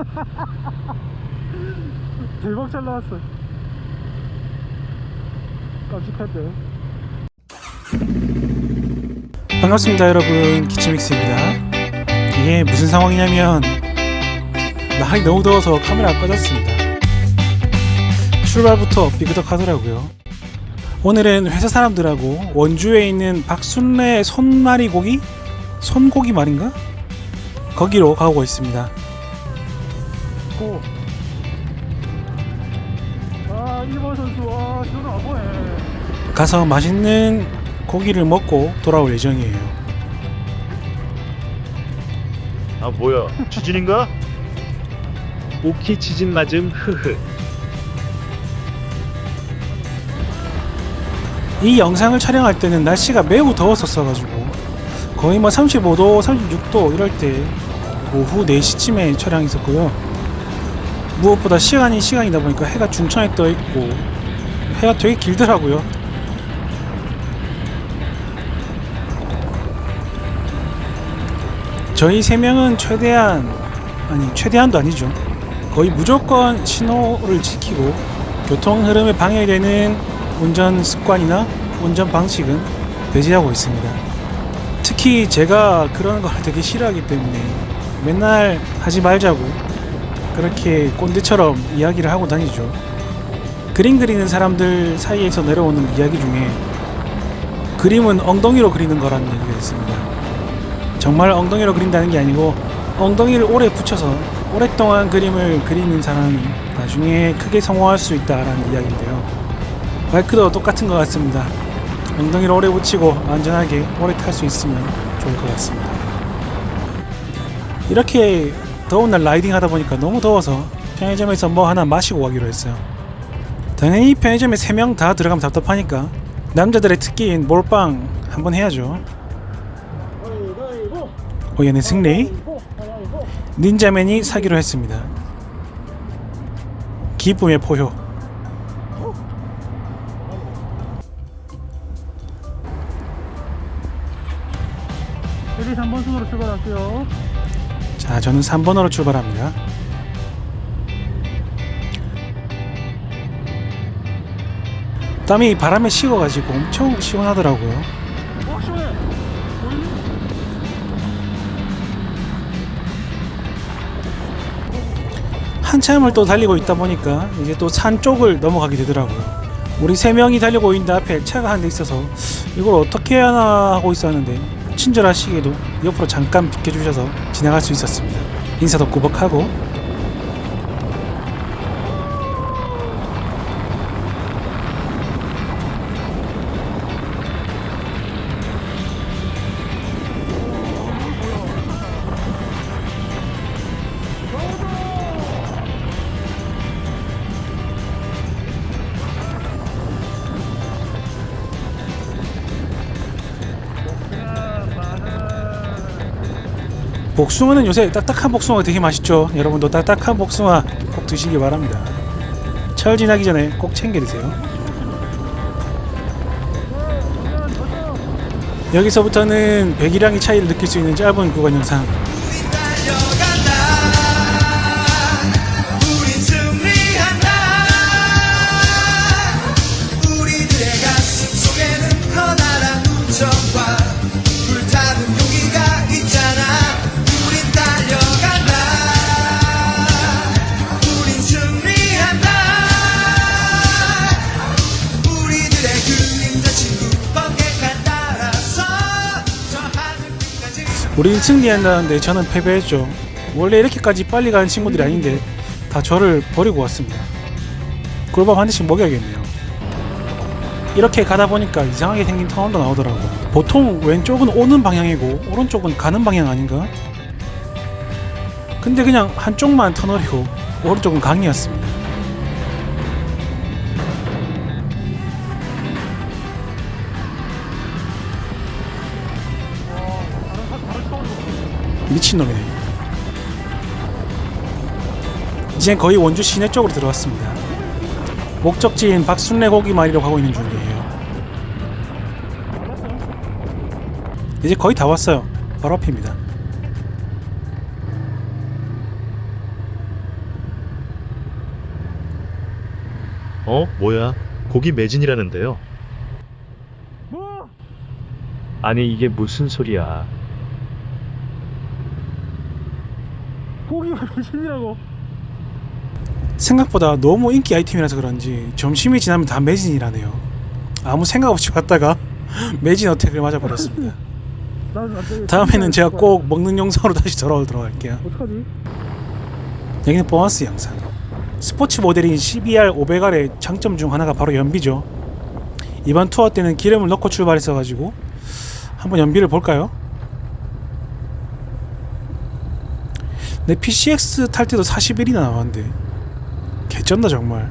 대박 잘 나왔어. 깜찍한데. 반갑습니다 여러분 기치믹스입니다 이게 무슨 상황이냐면 날이 너무 더워서 카메라가 꺼졌습니다 출발부터 삐그덕하더라고요 오늘은 회사 사람들하고 원주에 있는 박순례 손마리 고기? 손고기 말인가? 거기로 가고 있습니다 고. 아 일본 선수 와 저는 안 보네 가서 맛있는 고기를 먹고 돌아올 예정이에요 아 뭐야 지진인가? 오키 지진 맞음 흐흐 이 영상을 촬영할 때는 날씨가 매우 더웠었어가지고 거의 뭐 35도, 36도 이럴 때 오후 4시쯤에 촬영했었고요. 무엇보다 시간이 시간이다 보니까 해가 중천에 떠 있고 해가 되게 길더라고요. 저희 세 명은 최대한 아니 최대한도 아니죠. 거의 무조건 신호를 지키고 교통 흐름에 방해되는 운전 습관이나 운전 방식은 배제하고 있습니다. 특히 제가 그런 걸 되게 싫어하기 때문에 맨날 하지 말자고 그렇게 꼰대처럼 이야기를 하고 다니죠. 그림 그리는 사람들 사이에서 내려오는 이야기 중에 그림은 엉덩이로 그리는 거라는 얘기가 있습니다. 정말 엉덩이로 그린다는 게 아니고 엉덩이를 오래 붙여서 오랫동안 그림을 그리는 사람이 나중에 크게 성공할 수 있다라는 이야기인데요. 바이크도 똑같은 것 같습니다. 엉덩이를 오래 붙이고 안전하게 오래 탈 수 있으면 좋을 것 같습니다. 이렇게 더운 날 라이딩 하다 보니까 너무 더워서 편의점에서 뭐 하나 마시고 가기로 했어요. 당연히 편의점에 3명 다 들어가면 답답하니까 남자들의 특기인 몰빵 한번 해야죠. 오연의 승리 닌자맨이 사기로 했습니다. 기쁨의 포효 여기 3번 순으로 출발할게요. 자, 저는 3번으로 출발합니다. 땀이 바람에 식어가지고 엄청 시원하더라고요. 한참을 또 달리고 있다 보니까 이제 또 산 쪽을 넘어가게 되더라고요. 우리 세 명이 달리고 있는데 앞에 차가 한 대 있어서 이걸 어떻게 해야 하나 하고 있었는데 친절하시게도 옆으로 잠깐 비켜주셔서 지나갈 수 있었습니다. 인사도 꾸벅하고 복숭아는 요새 딱딱한 복숭아가 되게 맛있죠. 여러분도 딱딱한 복숭아 꼭 드시기 바랍니다. 철 지나기 전에 꼭 챙겨 드세요. 여기서부터는 배기량의 차이를 느낄 수 있는 짧은 구간 영상. 우린 우리는 승리한다는데 저는 패배했죠. 원래 이렇게까지 빨리 가는 친구들이 아닌데 다 저를 버리고 왔습니다. 꿀밥 한 대씩 먹여야겠네요. 이렇게 가다 보니까 이상하게 생긴 터널도 나오더라고요. 보통 왼쪽은 오는 방향이고 오른쪽은 가는 방향 아닌가? 근데 그냥 한쪽만 터널이고 오른쪽은 강이었습니다. 미친놈이네. 이젠 거의 원주 시내 쪽으로 들어왔습니다. 목적지인 박순례 고기 마리로 가고 있는 중이에요. 이제 거의 다 왔어요. 바로 앞입니다. 어? 뭐야? 고기 매진이라는데요? 아니 이게 무슨 소리야? 고기가 매진이라고? 생각보다 너무 인기 아이템이라서 그런지 점심이 지나면 다 매진이라네요. 아무 생각 없이 왔다가 매진 어택을 맞아버렸습니다. 다음에는 제가 꼭 먹는 영상으로 다시 돌아오도록 할게요. 어떡하지? 여기는 보너스 영상. 스포츠 모델인 CBR 500R의 장점 중 하나가 바로 연비죠. 이번 투어 때는 기름을 넣고 출발했어 가지고 한번 연비를 볼까요? 내 PCX 탈 때도 41이나 나왔는데. 개쩐다 정말